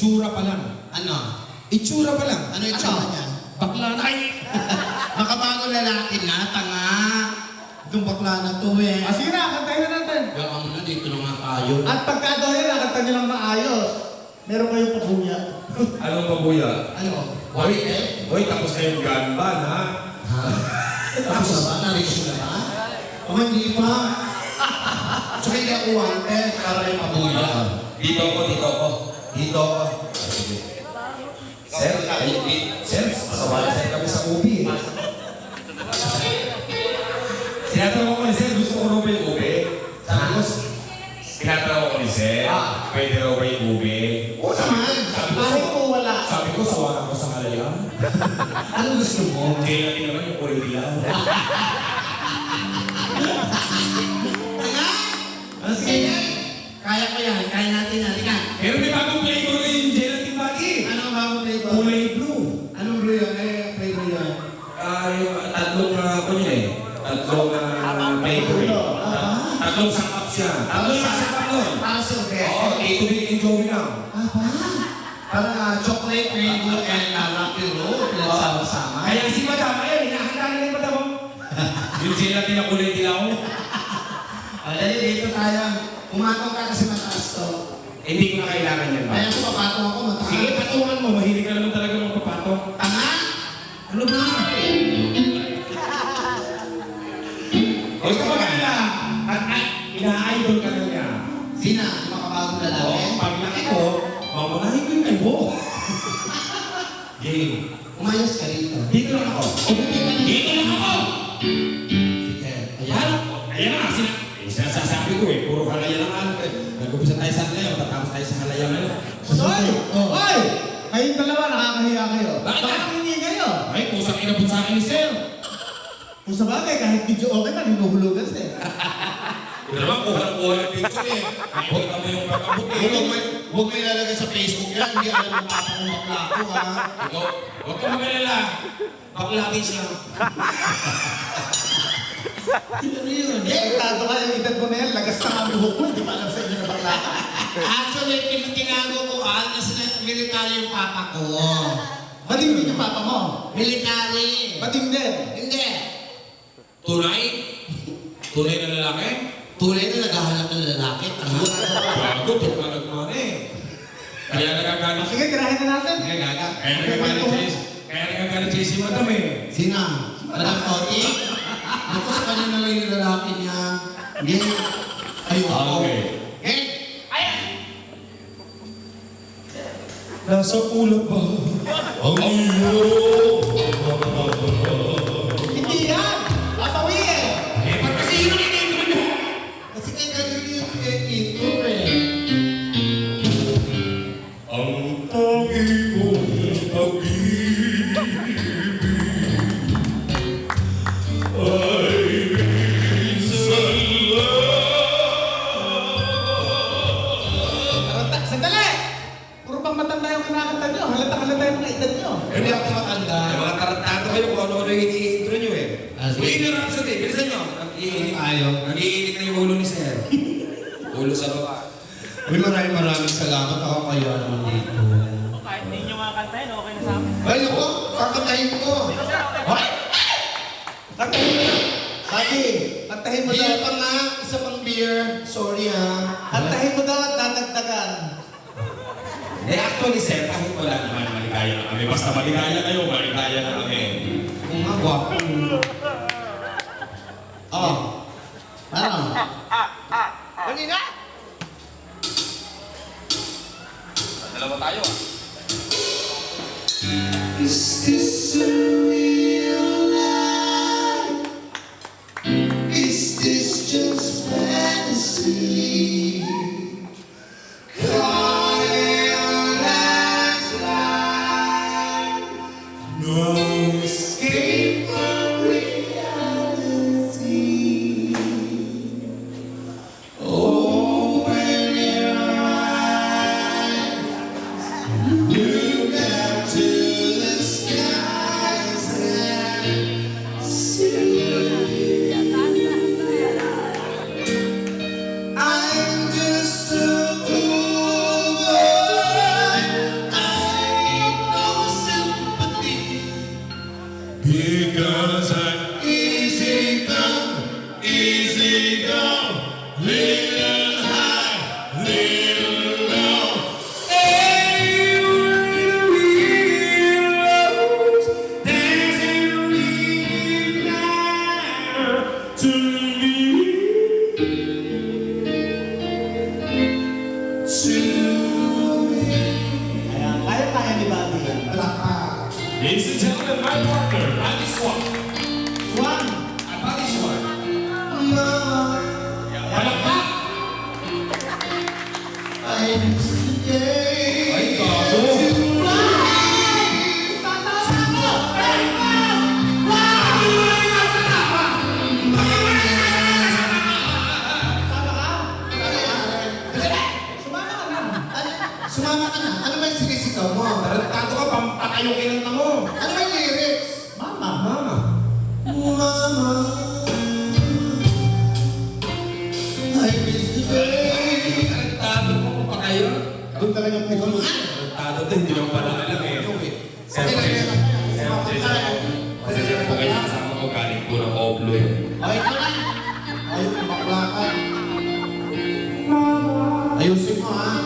itsura pa lang. Ano? Itsura pa lang. Ano yung tsura niya? Bakla na. Ay! Makabago lalaki na, tanga. Itong bakla na to eh. Ah, sige na, kantahin na natin. Gawin mo na dito na nga tayo. At pagka daw yan, nakanta nyo lang maayos. Meron kayong pabuya. Anong pabuya? Ano? Hoy, hoy, tapos na yung ganban, ha? Ha? Tapos na ba? Narinig na ba? O hindi pa. Tsaka hindi ako wanted para yung pabuya. Dito ako, dito ako. Dito. Sir, ay, sir, sasawali sir kami sa ubi. eh. Tinatanong ko ni sir, gusto ko ba yung ubi? Tapos, tinatanong ko ni sir, pwede raw ba yung ubi? Oo naman. Sabi ko, po wala? sabi ko, sawa ako sa kalayang. Ano gusto mo? Kaya natin naman yung. Tanga? Ano sige? Kaya ko yan. Kaya natin yan. Halika. Pero Ah, yung tatlong uh, ako niya eh. Tatlong uh, flavor eh. Ah. Tatlong sakap siya. Tatlong sakap nun. Ah, sorry. Oo, ito din yung Joey lang. Ah, ba? Parang ah, chocolate, mango, and uh, rocky road. Pinagsama-sama. Kaya si Madam, ayun, hinahanda na yung Madam. oh. yung gelatin na kulay dilaw. Ah, dali, dito tayo. Pumatong ka kasi mataas to. Eh, Hindi ko na kailangan yan ba? Kaya kung papatong ako, mataas. Sige, patungan mo. Mahilig ka naman talaga magpapatong. Tanga? Ano ba? Sa halaya ngayon. Hoy! Oh. Hoy! Kayong dalawa, nakakahiya kayo. Bakit? Bakit hindi kayo? Ay, pusang inabot sa akin ni Sir. Kung sa bagay, kahit video okay man, hinuhulugan siya. Ito naman, kuha ng kuha ng picture eh. Nakikita mo yung pagkabot eh. Huwag mo, huwag mo ilalagay sa Facebook yan. Hindi alam mo papa kung bakla ako, ha? Ikaw, huwag ka mag-alala. Baklatin siya. Ano yun? Eh, tato ka yung edad mo na yan, lagas na kami buhok mo, hindi pa alam sa inyo na bakla ka. Actually, pin- tinago ko, ah, kasi na- military yung papa ko. Bating din yung papa mo. Military. Bating din. Hindi. Tunay? Tunay na lalaki? Tunay na naghahanap ng lalaki. Tanga. Bago, ito ka nagmana eh. Kaya nagagalit siya. Sige, tirahin na natin. Kaya gaga. Kaya nagagalit siya. Kaya nagagalit siya si Madam eh. Sina? Madam Toti? Ako sa kanya na lang yung lalaki niya. Hindi. Ayoko. Ah, okay. Eh? Nasa ulo ba? Ang iyo. Rhapsody, bilisan nyo. Nag-iinit Ayaw. Nag-iinit na yung ulo ni Sir. ulo sa baba. Uy, maraming maraming salamat. Ako kayo naman dito. Kahit hindi nyo makakantahin, okay na sa amin. Ay, ako, kakatayin ko. Hoy! Kantahin mo na. Lagi, kantahin mo daw. Beer pa nga, isa pang beer. Sorry ah. Kantahin mo daw at dadagdagan. Eh, actually, Sir, kahit wala naman, maligaya na kami. Basta maligaya kayo, maligaya na kami. Kung nga, Oh. Ano? Dalawa tayo ah. Is this a real life? Is this just fantasy? Sumama ka na. Ano ba yung sinisigaw mo? Tarantado ka, pampatayong kinang mo. Doon talaga po ah! ko. Tado to, hindi lang pala alam eh. Siyempre, siyempre, kasi siyempre po kayo kasama ko galing po ng Oblo eh. Ay, ayun, bakla ka. Ayusin mo ha.